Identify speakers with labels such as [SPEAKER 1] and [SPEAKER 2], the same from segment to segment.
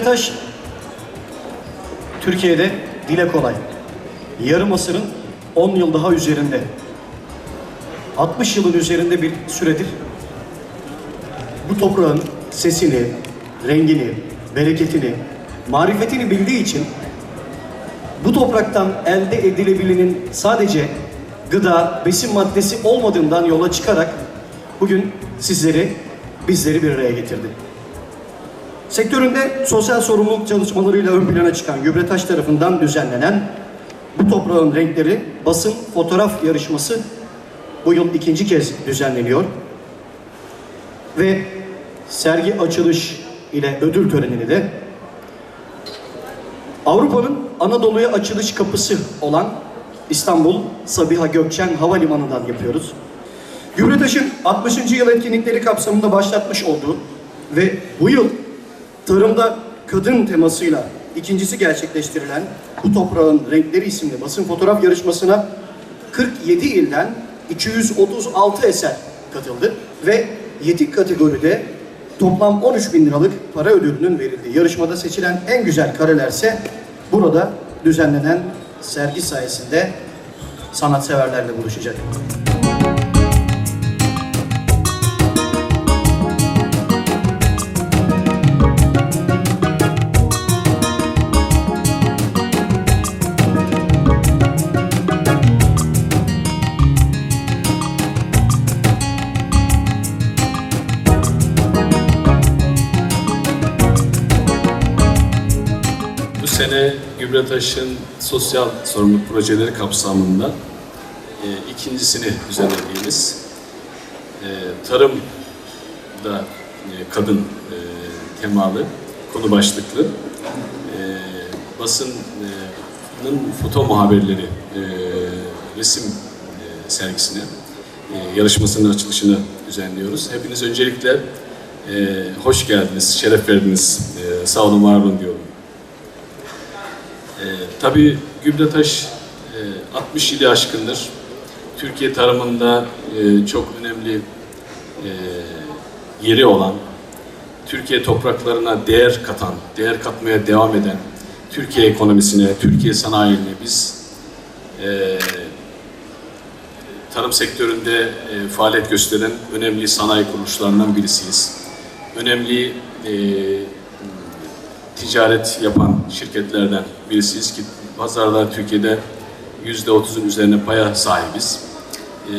[SPEAKER 1] Gübretaş Türkiye'de dile kolay. Yarım asırın 10 yıl daha üzerinde. 60 yılın üzerinde bir süredir bu toprağın sesini, rengini, bereketini, marifetini bildiği için bu topraktan elde edilebilenin sadece gıda, besin maddesi olmadığından yola çıkarak bugün sizleri, bizleri bir araya getirdi. Sektöründe sosyal sorumluluk çalışmalarıyla ön plana çıkan Gübretaş tarafından düzenlenen bu toprağın renkleri basın fotoğraf yarışması bu yıl ikinci kez düzenleniyor. Ve sergi açılış ile ödül törenini de Avrupa'nın Anadolu'ya açılış kapısı olan İstanbul Sabiha Gökçen Havalimanı'ndan yapıyoruz. Gübretaş'ın 60. yıl etkinlikleri kapsamında başlatmış olduğu ve bu yıl tarımda kadın temasıyla ikincisi gerçekleştirilen Bu Toprağın Renkleri isimli basın fotoğraf yarışmasına 47 ilden 236 eser katıldı ve 7 kategoride toplam 13 bin liralık para ödülünün verildiği yarışmada seçilen en güzel karelerse burada düzenlenen sergi sayesinde sanatseverlerle buluşacak.
[SPEAKER 2] Sene Gübretaş'ın sosyal sorumluluk projeleri kapsamında e, ikincisini düzenlediğimiz e, tarım da e, kadın e, temalı konu başlıklı e, basının foto muhabirleri e, resim e, sergisine e, yarışmasının açılışını düzenliyoruz. Hepiniz öncelikle e, hoş geldiniz, şeref verdiniz, e, sağ olun, var olun diyorum. Ee, tabii Gübretaş e, 60 ili aşkındır. Türkiye tarımında e, çok önemli e, yeri olan, Türkiye topraklarına değer katan, değer katmaya devam eden, Türkiye ekonomisine, Türkiye sanayine biz e, tarım sektöründe e, faaliyet gösteren önemli sanayi kuruluşlarından birisiyiz. Önemli e, ticaret yapan şirketlerden birisiyiz ki pazarda Türkiye'de yüzde otuzun üzerine paya sahibiz. Ee,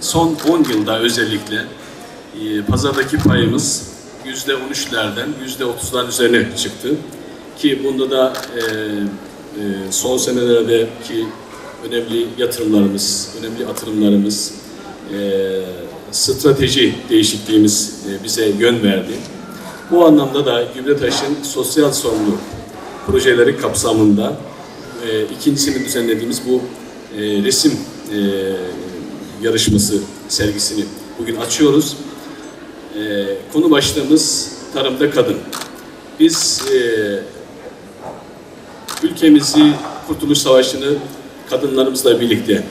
[SPEAKER 2] son 10 yılda özellikle e, pazardaki payımız yüzde on üçlerden yüzde otuzların üzerine çıktı. Ki bunda da e, e, son senelerdeki önemli yatırımlarımız, önemli atırımlarımız, e, strateji değişikliğimiz bize yön verdi. Bu anlamda da Gübretaş'ın sosyal sorumluluk projeleri kapsamında e, ikincisini düzenlediğimiz bu e, resim e, yarışması sergisini bugün açıyoruz. E, konu başlığımız tarımda kadın. Biz e, ülkemizi Kurtuluş Savaşı'nı kadınlarımızla birlikte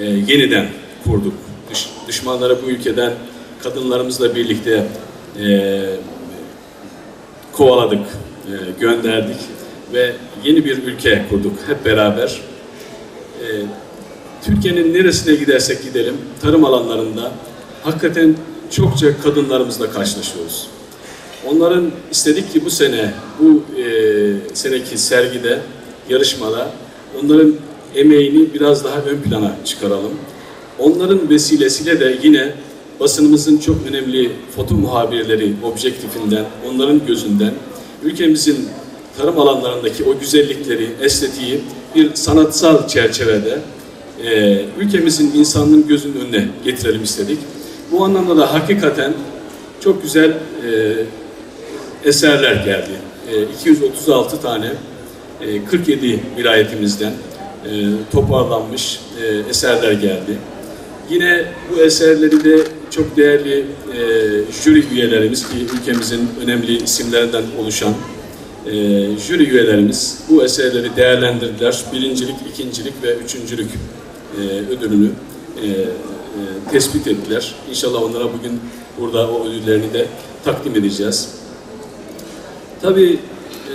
[SPEAKER 2] e, yeniden kurduk. Düş, düşmanları bu ülkeden kadınlarımızla birlikte e, kovaladık, e, gönderdik ve yeni bir ülke kurduk hep beraber. E, Türkiye'nin neresine gidersek gidelim, tarım alanlarında hakikaten çokça kadınlarımızla karşılaşıyoruz. Onların istedik ki bu sene, bu e, seneki sergide, yarışmada onların emeğini biraz daha ön plana çıkaralım. Onların vesilesiyle de yine basınımızın çok önemli foto muhabirleri objektifinden, onların gözünden ülkemizin tarım alanlarındaki o güzellikleri, estetiği bir sanatsal çerçevede e, ülkemizin insanlığın gözünün önüne getirelim istedik. Bu anlamda da hakikaten çok güzel e, eserler geldi. E, 236 tane e, 47 vilayetimizden e, toparlanmış e, eserler geldi. Yine bu eserleri de çok değerli e, jüri üyelerimiz ki ülkemizin önemli isimlerinden oluşan e, jüri üyelerimiz bu eserleri değerlendirdiler. Birincilik, ikincilik ve üçüncülük e, ödülünü e, e, tespit ettiler. İnşallah onlara bugün burada o ödüllerini de takdim edeceğiz. Tabii e,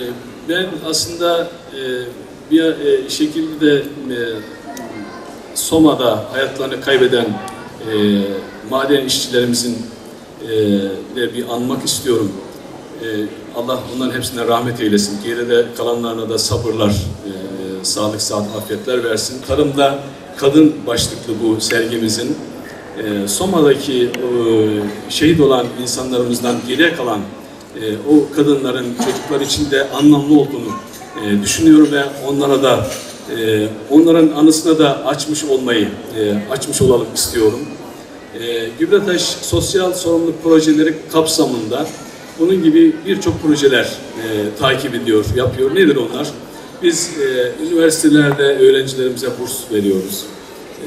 [SPEAKER 2] ben aslında e, bir e, şekilde de e, Soma'da hayatlarını kaybeden e, maden işçilerimizin e, de bir anmak istiyorum. E, Allah onların hepsine rahmet eylesin. Geride kalanlarına da sabırlar, e, sağlık, saat, afiyetler versin. Tarımda kadın başlıklı bu sergimizin e, Soma'daki e, şehit olan insanlarımızdan geriye kalan e, o kadınların çocuklar için de anlamlı olduğunu e, düşünüyorum ve onlara da e, onların anısına da açmış olmayı e, açmış olalım istiyorum. E, Gübretaş Sosyal Sorumluluk Projeleri kapsamında bunun gibi birçok projeler e, takip ediyor, yapıyor. Nedir onlar? Biz e, üniversitelerde öğrencilerimize burs veriyoruz.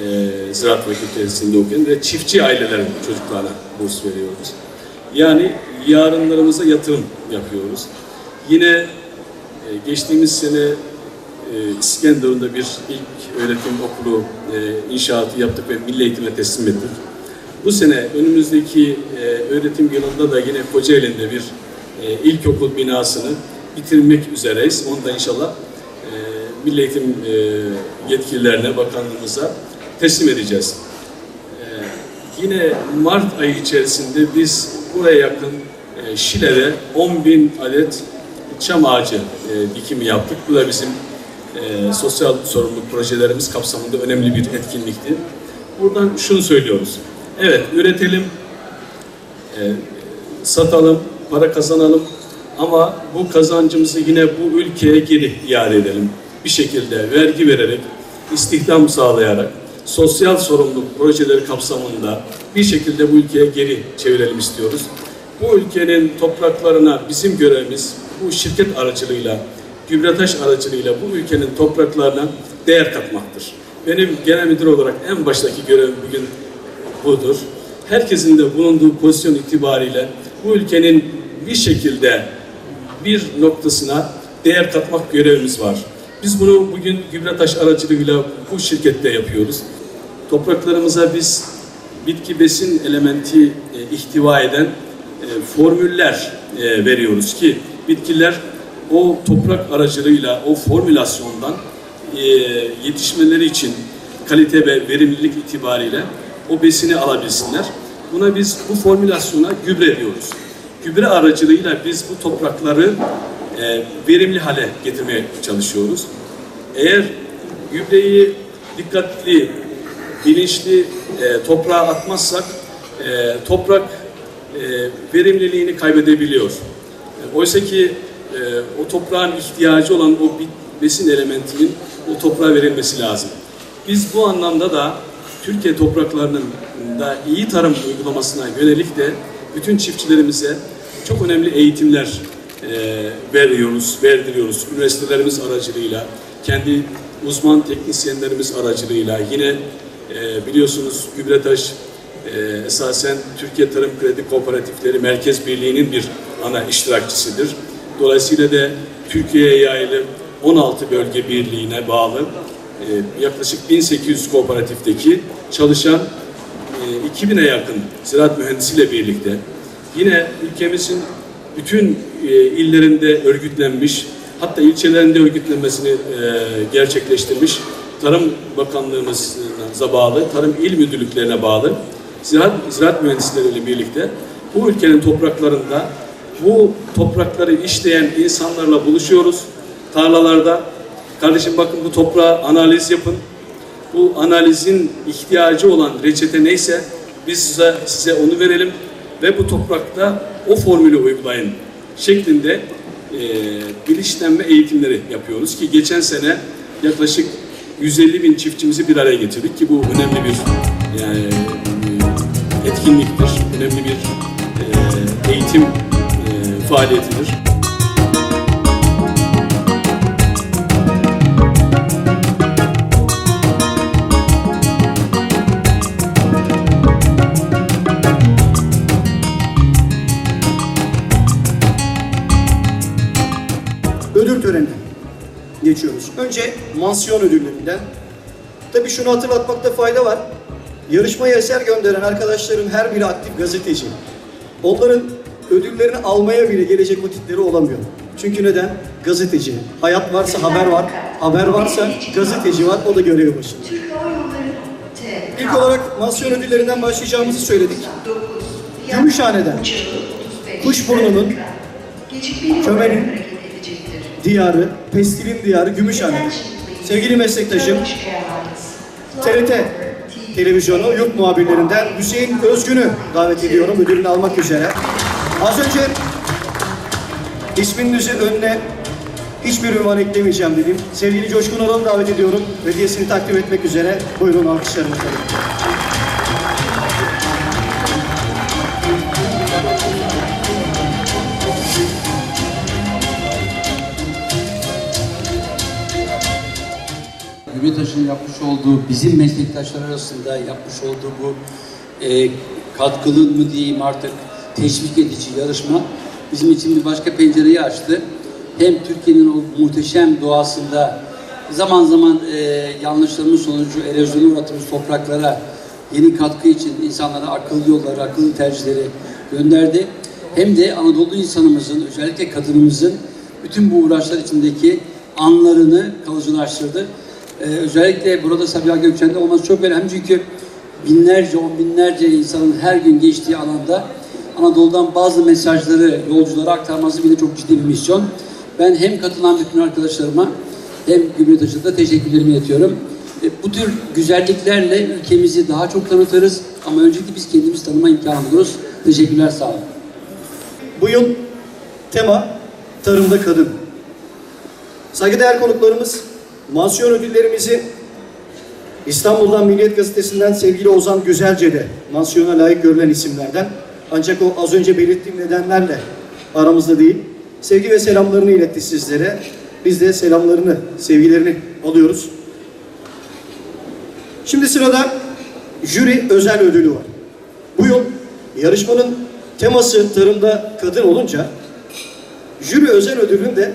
[SPEAKER 2] E, Ziraat Fakültesi'nde okuyan ve çiftçi ailelerin çocuklarına burs veriyoruz. Yani yarınlarımıza yatırım yapıyoruz. Yine e, geçtiğimiz sene e, İskenderun'da bir ilk öğretim okulu e, inşaatı yaptık ve milli eğitime teslim ettik. Bu sene önümüzdeki e, öğretim yılında da yine Kocaeli'nde bir e, ilkokul binasını bitirmek üzereyiz. Onu da inşallah e, Milli Eğitim yetkililerine, bakanlığımıza teslim edeceğiz. Yine Mart ayı içerisinde biz buraya yakın Şile'de 10 bin adet çam ağacı e, dikimi yaptık. Bu da bizim e, sosyal sorumluluk projelerimiz kapsamında önemli bir etkinlikti. Buradan şunu söylüyoruz. Evet, üretelim, e, satalım, para kazanalım ama bu kazancımızı yine bu ülkeye geri iade edelim. Bir şekilde vergi vererek, istihdam sağlayarak, sosyal sorumluluk projeleri kapsamında bir şekilde bu ülkeye geri çevirelim istiyoruz. Bu ülkenin topraklarına bizim görevimiz bu şirket aracılığıyla, gübretaş aracılığıyla bu ülkenin topraklarına değer katmaktır. Benim genel müdür olarak en baştaki görevim bugün budur. Herkesin de bulunduğu pozisyon itibariyle bu ülkenin bir şekilde bir noktasına değer katmak görevimiz var. Biz bunu bugün Gübretaş aracılığıyla bu şirkette yapıyoruz. Topraklarımıza biz bitki besin elementi e, ihtiva eden e, formüller e, veriyoruz ki bitkiler o toprak aracılığıyla o formülasyondan e, yetişmeleri için kalite ve verimlilik itibariyle o besini alabilsinler. Buna biz bu formülasyona gübre diyoruz. Gübre aracılığıyla biz bu toprakları e, verimli hale getirmeye çalışıyoruz. Eğer gübreyi dikkatli, bilinçli e, toprağa atmazsak e, toprak e, verimliliğini kaybedebiliyor. E, Oysa ki e, o toprağın ihtiyacı olan o besin elementinin o toprağa verilmesi lazım. Biz bu anlamda da Türkiye topraklarının da iyi tarım uygulamasına yönelik de bütün çiftçilerimize çok önemli eğitimler e, veriyoruz, verdiriyoruz. Üniversitelerimiz aracılığıyla, kendi uzman teknisyenlerimiz aracılığıyla yine e, biliyorsunuz Gübretaş e, esasen Türkiye Tarım Kredi Kooperatifleri Merkez Birliği'nin bir ana iştirakçısıdır. Dolayısıyla da Türkiye'ye yayılı 16 bölge birliğine bağlı. E, yaklaşık 1800 kooperatifteki çalışan e, 2000'e yakın ziraat mühendisiyle birlikte yine ülkemizin bütün e, illerinde örgütlenmiş hatta ilçelerinde örgütlenmesini e, gerçekleştirmiş Tarım Bakanlığımıza bağlı, Tarım İl Müdürlüklerine bağlı ziraat, ziraat mühendisleriyle birlikte bu ülkenin topraklarında bu toprakları işleyen insanlarla buluşuyoruz. Tarlalarda kardeşim bakın bu toprağa analiz yapın. Bu analizin ihtiyacı olan reçete neyse biz size, size onu verelim ve bu toprakta o formülü uygulayın şeklinde e, bilinçlenme eğitimleri yapıyoruz ki geçen sene yaklaşık 150 bin çiftçimizi bir araya getirdik ki bu önemli bir yani e, etkinliktir, önemli bir e, eğitim e, faaliyetidir.
[SPEAKER 1] ödül törenine geçiyoruz. Önce mansiyon ödüllerinden. Tabii şunu hatırlatmakta fayda var. Yarışmaya eser gönderen arkadaşların her biri aktif gazeteci. Onların ödüllerini almaya bile gelecek vakitleri olamıyor. Çünkü neden? Gazeteci. Hayat varsa haber var. Haber varsa gazeteci var. O da görev başında. İlk olarak mansiyon ödüllerinden başlayacağımızı söyledik.
[SPEAKER 3] 9.
[SPEAKER 1] Gümüşhane'den, Kuşburnu'nun, Kömen'in, Diyarı, Pestilin Diyarı, Gümüşhane. Sevgili meslektaşım, TRT televizyonu yurt muhabirlerinden Hüseyin Özgün'ü davet ediyorum ödülünü almak üzere. Az önce isminizi önüne hiçbir ünvan eklemeyeceğim dedim. Sevgili Coşkun Alan'ı davet ediyorum. Hediyesini takdim etmek üzere. Buyurun alkışlarınızla.
[SPEAKER 4] Gümrütaş'ın yapmış olduğu, bizim meslektaşlar arasında yapmış olduğu bu e, katkılı mı diyeyim artık teşvik edici yarışma bizim için bir başka pencereyi açtı. Hem Türkiye'nin o muhteşem doğasında zaman zaman e, yanlışlarımız sonucu erozyona uğratılmış topraklara yeni katkı için insanlara akıllı yolları, akıllı tercihleri gönderdi. Hem de Anadolu insanımızın, özellikle kadınımızın bütün bu uğraşlar içindeki anlarını kalıcılaştırdı. Ee, özellikle burada Sabiha Gökçen'de olması çok önemli çünkü binlerce, on binlerce insanın her gün geçtiği alanda Anadolu'dan bazı mesajları yolculara aktarması bile çok ciddi bir misyon. Ben hem katılan bütün arkadaşlarıma hem Gümrütaş'a da teşekkürlerimi iletiyorum. E, bu tür güzelliklerle ülkemizi daha çok tanıtırız ama öncelikle biz kendimiz tanıma imkanı buluruz. Teşekkürler, sağ olun.
[SPEAKER 1] Bu yıl tema tarımda kadın. Saygıdeğer konuklarımız, mansiyon ödüllerimizi İstanbul'dan Milliyet Gazetesi'nden sevgili Ozan Güzelce de mansiyona layık görülen isimlerden. Ancak o az önce belirttiğim nedenlerle aramızda değil. Sevgi ve selamlarını iletti sizlere. Biz de selamlarını, sevgilerini alıyoruz. Şimdi sırada jüri özel ödülü var. Bu yıl yarışmanın teması tarımda kadın olunca jüri özel ödülün de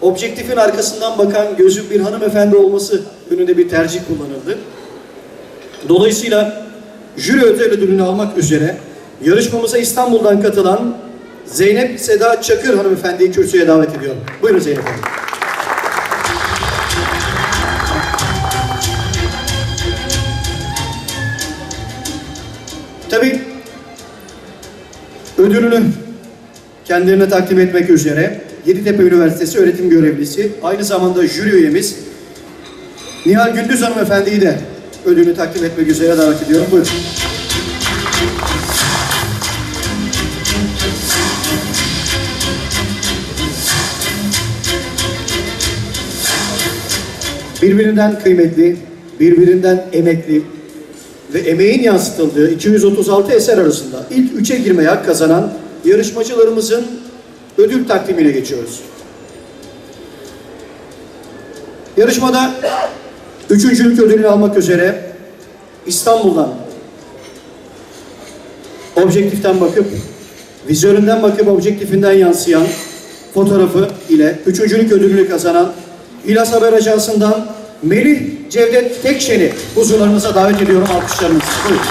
[SPEAKER 1] objektifin arkasından bakan gözü bir hanımefendi olması yönünde bir tercih kullanıldı. Dolayısıyla jüri özel ödülünü almak üzere yarışmamıza İstanbul'dan katılan Zeynep Seda Çakır hanımefendiyi kürsüye davet ediyorum. Buyurun Zeynep Hanım. Tabii ödülünü kendilerine takdim etmek üzere Yeditepe Üniversitesi öğretim görevlisi, aynı zamanda jüri üyemiz Nihal Gündüz hanımefendiyi de ödülünü takdim etmek üzere davet ediyorum. Buyurun. Birbirinden kıymetli, birbirinden emekli, ve emeğin yansıtıldığı 236 eser arasında ilk üçe girmeye hak kazanan yarışmacılarımızın ödül takdimine geçiyoruz. Yarışmada üçüncülük ödülünü almak üzere İstanbul'dan objektiften bakıp, vizöründen bakıp objektifinden yansıyan fotoğrafı ile üçüncülük ödülünü kazanan İlas Haber Ajansı'ndan Melih Cevdet Tekşen'i huzurlarınıza davet ediyorum alkışlarınızı. Buyurun.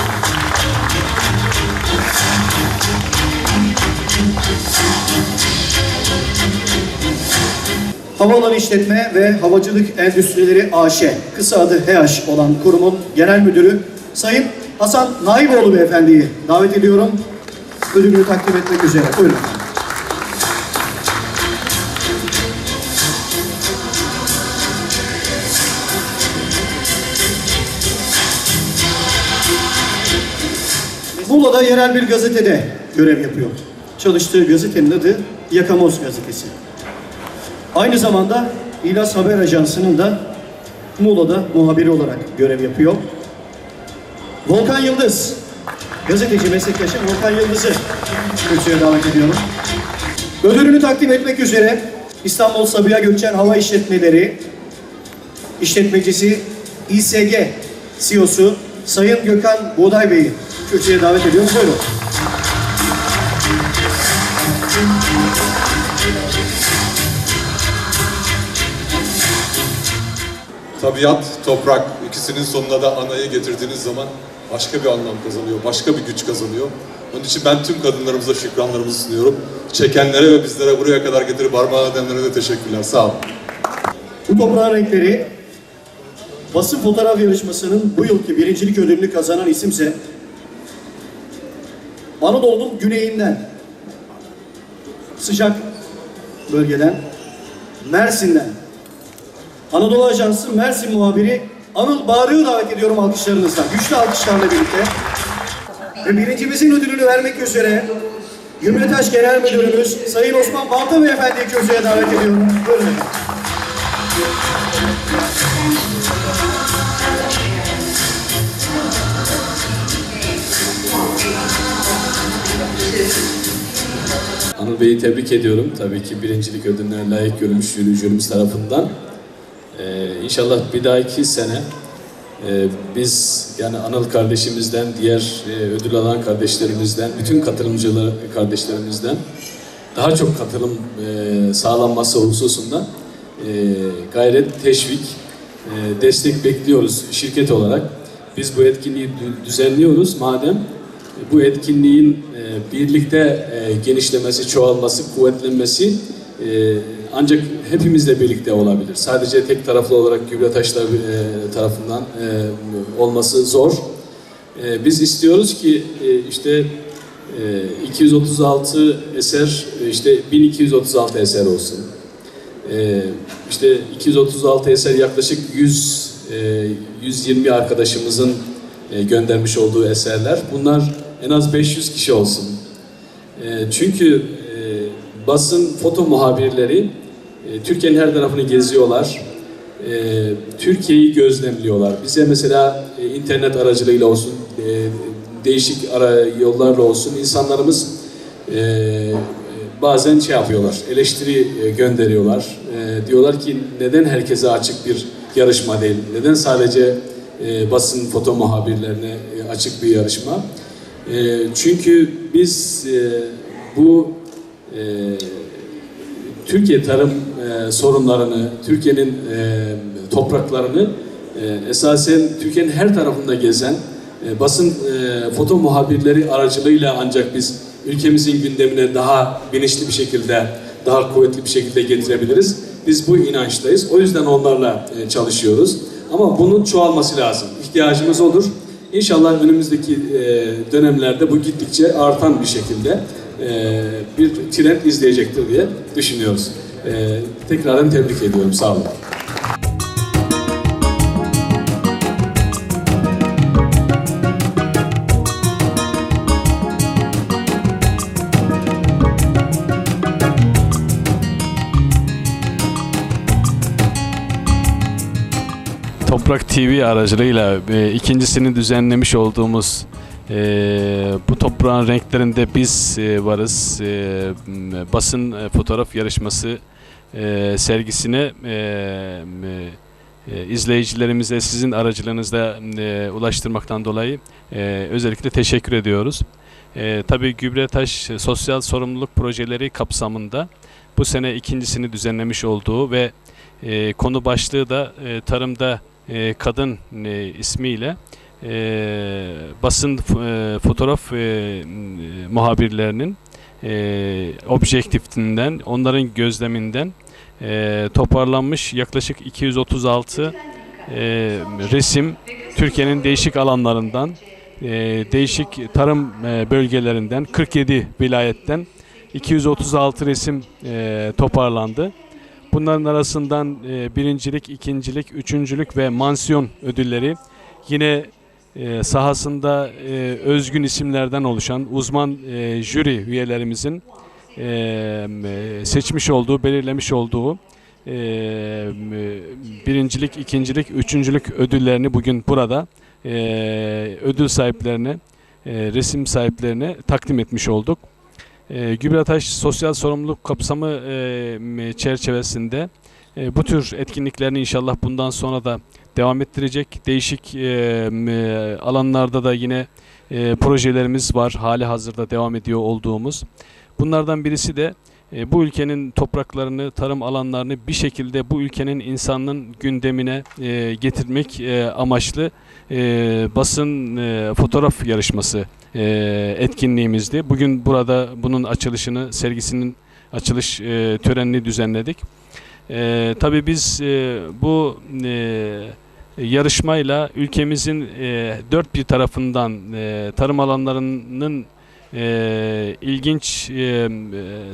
[SPEAKER 1] Havaalanı İşletme ve Havacılık Endüstrileri AŞ, kısa adı HEAŞ olan kurumun genel müdürü Sayın Hasan Naiboğlu Beyefendi'yi davet ediyorum. Ödülünü takdim etmek üzere. Buyurun. Muğla'da yerel bir gazetede görev yapıyor. Çalıştığı gazetenin adı Yakamoz Gazetesi. Aynı zamanda İlas Haber Ajansı'nın da Muğla'da muhabiri olarak görev yapıyor. Volkan Yıldız, gazeteci meslektaşım Volkan Yıldız'ı kürsüye davet ediyorum. Ödülünü takdim etmek üzere İstanbul Sabiha Gökçen Hava İşletmeleri işletmecisi İSG CEO'su Sayın Gökhan Boday Bey'i kürsüye davet ediyorum. Buyurun.
[SPEAKER 5] Tabiat, toprak ikisinin sonuna da anayı getirdiğiniz zaman başka bir anlam kazanıyor, başka bir güç kazanıyor. Onun için ben tüm kadınlarımıza şükranlarımızı sunuyorum. Çekenlere ve bizlere buraya kadar getirip armağan edenlere de teşekkürler. Sağ olun.
[SPEAKER 1] Bu toprağın renkleri basın fotoğraf yarışmasının bu yılki birincilik ödülünü kazanan isimse Anadolu'nun güneyinden sıcak bölgeden Mersin'den Anadolu Ajansı Mersin muhabiri Anıl Bağrı'yı davet ediyorum alkışlarınızla. Güçlü alkışlarla birlikte. Ve birincimizin ödülünü vermek üzere Gümrütaş Genel Müdürümüz Sayın Osman Balta Beyefendi'yi kürsüye davet ediyorum. Buyurun.
[SPEAKER 2] Anıl Bey'i tebrik ediyorum. Tabii ki birincilik ödülüne layık görülmüş jüri- jürimiz tarafından. Ee, inşallah bir dahaki sene e, biz yani Anıl kardeşimizden, diğer e, ödül alan kardeşlerimizden, bütün katılımcılar kardeşlerimizden daha çok katılım e, sağlanması hususunda e, gayret, teşvik, e, destek bekliyoruz şirket olarak. Biz bu etkinliği dü- düzenliyoruz. Madem bu etkinliğin e, birlikte e, genişlemesi, çoğalması, kuvvetlenmesi e, ancak hepimizle birlikte olabilir. Sadece tek taraflı olarak Gübretaşlar e, tarafından e, olması zor. E, biz istiyoruz ki e, işte e, 236 eser, e, işte 1236 eser olsun. E, işte 236 eser yaklaşık 100 e, 120 arkadaşımızın e, göndermiş olduğu eserler. Bunlar en az 500 kişi olsun. E, çünkü e, basın foto muhabirleri Türkiye'nin her tarafını geziyorlar. Türkiye'yi gözlemliyorlar. Bize mesela internet aracılığıyla olsun, değişik yollarla olsun insanlarımız bazen şey yapıyorlar, eleştiri e, gönderiyorlar. E, diyorlar ki neden herkese açık bir yarışma değil, neden sadece e, basın foto muhabirlerine açık bir yarışma? Çünkü biz bu Türkiye tarım sorunlarını, Türkiye'nin topraklarını esasen Türkiye'nin her tarafında gezen basın e, foto muhabirleri aracılığıyla ancak biz ülkemizin gündemine daha bilinçli bir şekilde, daha kuvvetli bir şekilde getirebiliriz. Biz bu inançtayız. O yüzden onlarla e, çalışıyoruz. Ama bunun çoğalması lazım. İhtiyacımız olur. İnşallah önümüzdeki e, dönemlerde bu gittikçe artan bir şekilde e, bir trend izleyecektir diye düşünüyoruz. Tekrardan tebrik ediyorum. Sağ olun.
[SPEAKER 6] Toprak TV aracılığıyla e, ikincisini düzenlemiş olduğumuz e, bu toprağın renklerinde biz e, varız. E, basın e, fotoğraf yarışması e, sergisine e, e, izleyicilerimize sizin aracılığınızla e, ulaştırmaktan dolayı e, özellikle teşekkür ediyoruz. E, tabii Gübretaş Sosyal Sorumluluk Projeleri kapsamında bu sene ikincisini düzenlemiş olduğu ve e, konu başlığı da e, tarımda e, kadın e, ismiyle e, basın e, fotoğraf e, muhabirlerinin e, objektifinden, onların gözleminden e, toparlanmış yaklaşık 236 e, resim Türkiye'nin değişik alanlarından, e, değişik tarım e, bölgelerinden, 47 vilayetten 236 resim e, toparlandı. Bunların arasından e, birincilik, ikincilik, üçüncülük ve mansiyon ödülleri yine e, sahasında e, özgün isimlerden oluşan uzman e, jüri üyelerimizin e, e, seçmiş olduğu, belirlemiş olduğu e, e, birincilik, ikincilik, üçüncülük ödüllerini bugün burada e, ödül sahiplerine, e, resim sahiplerine takdim etmiş olduk. E, Gübrataş Sosyal Sorumluluk Kapsamı e, çerçevesinde e, bu tür etkinliklerini inşallah bundan sonra da devam ettirecek. Değişik e, alanlarda da yine e, projelerimiz var. Hali hazırda devam ediyor olduğumuz. Bunlardan birisi de
[SPEAKER 2] e, bu ülkenin topraklarını, tarım alanlarını bir şekilde bu ülkenin insanın gündemine e, getirmek e, amaçlı basın fotoğraf yarışması etkinliğimizdi. Bugün burada bunun açılışını, sergisinin açılış törenini düzenledik. E, tabii biz bu yarışmayla ülkemizin dört bir tarafından tarım alanlarının e, ilginç e,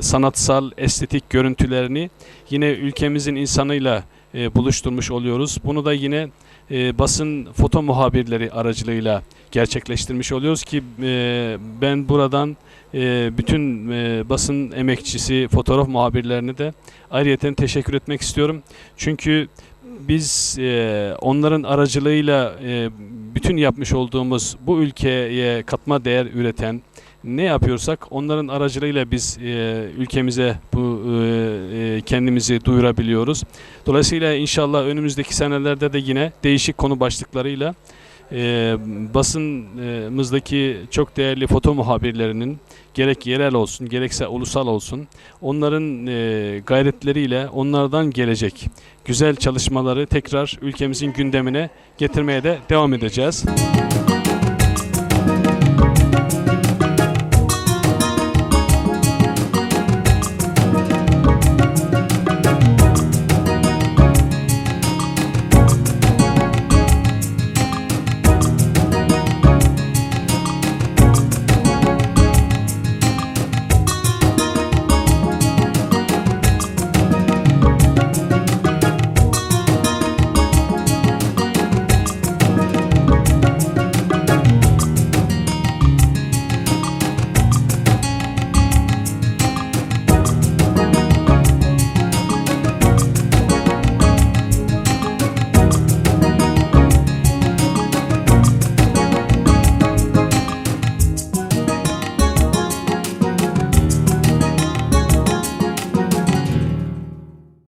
[SPEAKER 2] sanatsal, estetik görüntülerini yine ülkemizin insanıyla e, buluşturmuş oluyoruz. Bunu da yine e, basın foto muhabirleri aracılığıyla gerçekleştirmiş oluyoruz ki e, ben buradan e, bütün e, basın emekçisi, fotoğraf muhabirlerine de ayrıyeten teşekkür etmek istiyorum. Çünkü biz e, onların aracılığıyla e, bütün yapmış olduğumuz bu ülkeye katma değer üreten ne yapıyorsak onların aracılığıyla biz e, ülkemize bu e, e, kendimizi duyurabiliyoruz. Dolayısıyla inşallah önümüzdeki senelerde de yine değişik konu başlıklarıyla e, basınımızdaki çok değerli foto muhabirlerinin gerek yerel olsun gerekse ulusal olsun onların e, gayretleriyle onlardan gelecek güzel çalışmaları tekrar ülkemizin gündemine getirmeye de devam edeceğiz.